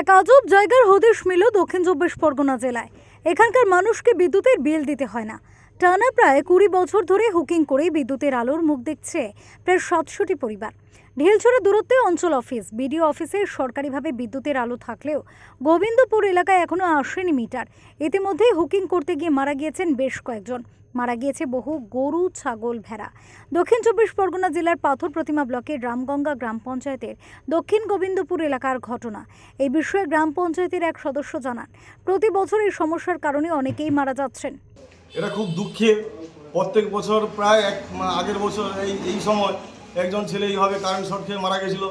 এক আজব জায়গার হদিশ মিল দক্ষিণ চব্বিশ পরগনা জেলায়। এখানকার মানুষকে বিদ্যুতের বিল দিতে হয় না। টানা প্রায় কুড়ি বছর ধরে হুকিং করে বিদ্যুতের আলোর মুখ দেখছে প্রায় সাতশোটি পরিবার। ঢিলছড়া দূরত্বে অঞ্চল অফিস, বিডিও অফিসে সরকারিভাবে বিদ্যুতের আলো থাকলেও গোবিন্দপুর এলাকায় এখনও আসেনি মিটার। ইতিমধ্যে হুকিং করতে গিয়ে মারা গিয়েছেন বেশ কয়েকজন। মারা গিয়েছে বহু গরু, ছাগল, ভেড়া। দক্ষিণ চব্বিশ পরগনা জেলার পাথর প্রতিমা ব্লকের রামগঙ্গা গ্রাম পঞ্চায়েতের দক্ষিণ গোবিন্দপুর এলাকার ঘটনা এই বিষয়ে গ্রাম পঞ্চায়েতের এক সদস্য জানান। প্রতি বছর এই সমস্যার কারণে অনেকেই মারা যাচ্ছেন। এটা খুব দুঃখের প্রত্যেক বছর প্রায় এক আগের বছর এই এই সময় একজন ছেলে এইভাবে কারেন্ট শর্ট খেয়ে মারা গেছিল।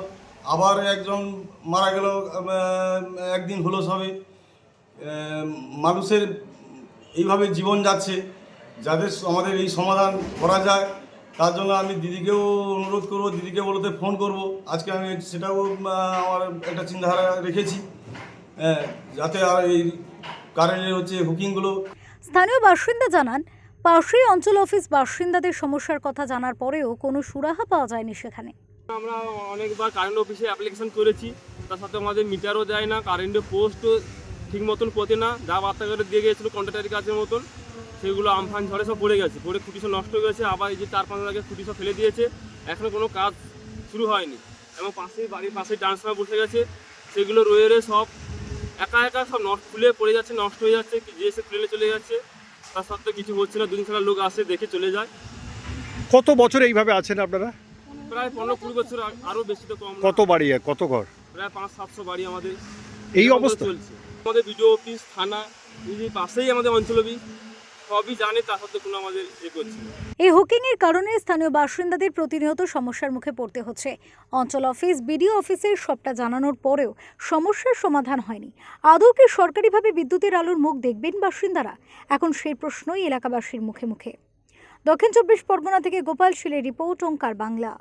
আবার একজন মারা গেল একদিন হলো সবে। মানুষের এইভাবে জীবন যাচ্ছে। যাদের আমাদের এই সমাধান করা যায় তার জন্য আমি দিদিকেও অনুরোধ করব দিদিকে বলতে ফোন করব। আজকে আমি সেটাও আমার একটা চিন্তাধারা রেখেছি হ্যাঁ, যাতে আর এই কারেন্টের হচ্ছে হুকিংগুলো। স্থানীয় বাসিন্দা জানান পাশেই অঞ্চল অফিস বাসিন্দাদের সমস্যার কথা জানার পরেও কোনো সুরাহা পাওয়া যায়নি সেখানে। আমরা অনেকবার কারেন্ট অফিসে অ্যাপ্লিকেশন করেছি তার সাথে আমাদের মিটারও দেয় না কারেন্টের পোস্টও ঠিক মতন পোতে না যা বার্তা করে দিয়ে গিয়েছিল কন্ট্রাক্টারের কাছের মতন সেগুলো আমফান ঝড়ে সব পড়ে গেছে পড়ে খুঁটি সব নষ্ট হয়ে গেছে আবার এই যে চার পাঁচ আগে খুঁটি সব ফেলে দিয়েছে এখনও কোনো কাজ শুরু হয়নি। এবং পাশেই বাড়ির পাশে ট্রান্সফার বসে গেছে সেগুলো রয়ে রয়ে সব একা একা সব নষ্ট খুলে পড়ে যাচ্ছে নষ্ট হয়ে যাচ্ছে যে এসে খুলে চলে যাচ্ছে তার সত্ত্বেও কিছু হচ্ছে না দুদিন ছাড়া লোক আসে দেখে চলে যায়। কত বছর এইভাবে আছেন আপনারা? প্রায় পনেরো কুড়ি বছর আরও বেশি তো কম। কত বাড়ি কত ঘর? প্রায় পাঁচ সাতশো বাড়ি আমাদের এই অবস্থা? চলছে। আমাদের বিডিও অফিস, থানা, এই পাশেই আমাদের অঞ্চল অফিস সবই জানে তা সত্ত্বেও কোনো আমাদের এ করছে। এই হুকিংয়ের কারণে স্থানীয় বাসিন্দাদের প্রতিনিয়ত সমস্যার মুখে পড়তে হচ্ছে। অঞ্চল অফিস, বিডিও অফিসের সবটা জানানোর পরেও সমস্যার সমাধান হয়নি। আদৌ কি সরকারিভাবে বিদ্যুতের আলোর মুখ দেখবেন বাসিন্দারা? এখন সেই প্রশ্নই এলাকাবাসীর মুখে মুখে। দক্ষিণ চব্বিশ পরগনা থেকে গোপাল শিলের রিপোর্ট, ওঙ্কার বাংলা।